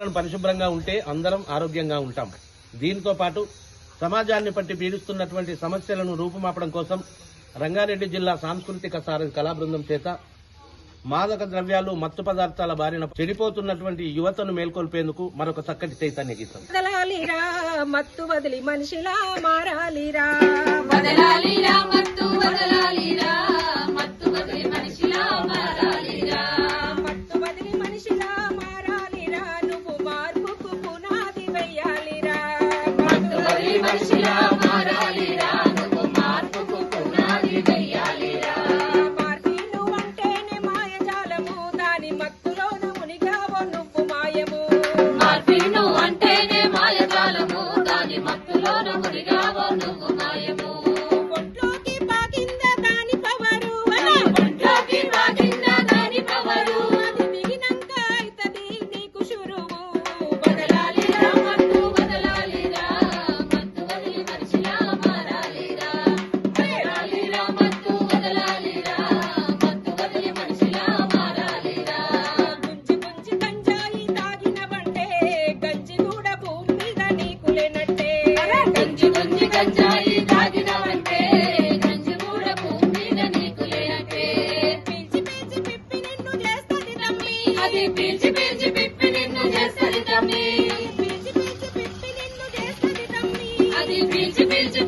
పరిశుభ్రంగా ఉంటే అందరం ఆరోగ్యంగా ఉంటాం. దీంతో పాటు సమాజాన్ని పట్టి పీడిస్తున్నటువంటి సమస్యలను రూపుమాపడం కోసం రంగారెడ్డి జిల్లా సాంస్కృతిక సారథి కళా బృందం చేత మాదక ద్రవ్యాలు మత్తు పదార్థాల బారిన చెడిపోతున్నటువంటి యువతను మేల్కొల్పేందుకు మరొక చక్కటి చైతన్య గీతం. మత్తు వదిలి మనిషిలా మారాలిరా. మనిషిలా మారాలిరా నువ్వు మాయజాలము దాని మత్తులోన మునిగావో నువ్వు మాయము. మార్పిను అంటేనే దాని మత్తులోన మునిగావో నువ్వు మాయము. తమ్మి. పీల్చి పీల్చి పిప్పి నిన్ను చేస్తుంది తమ్మి. అది పీల్చి పీల్చి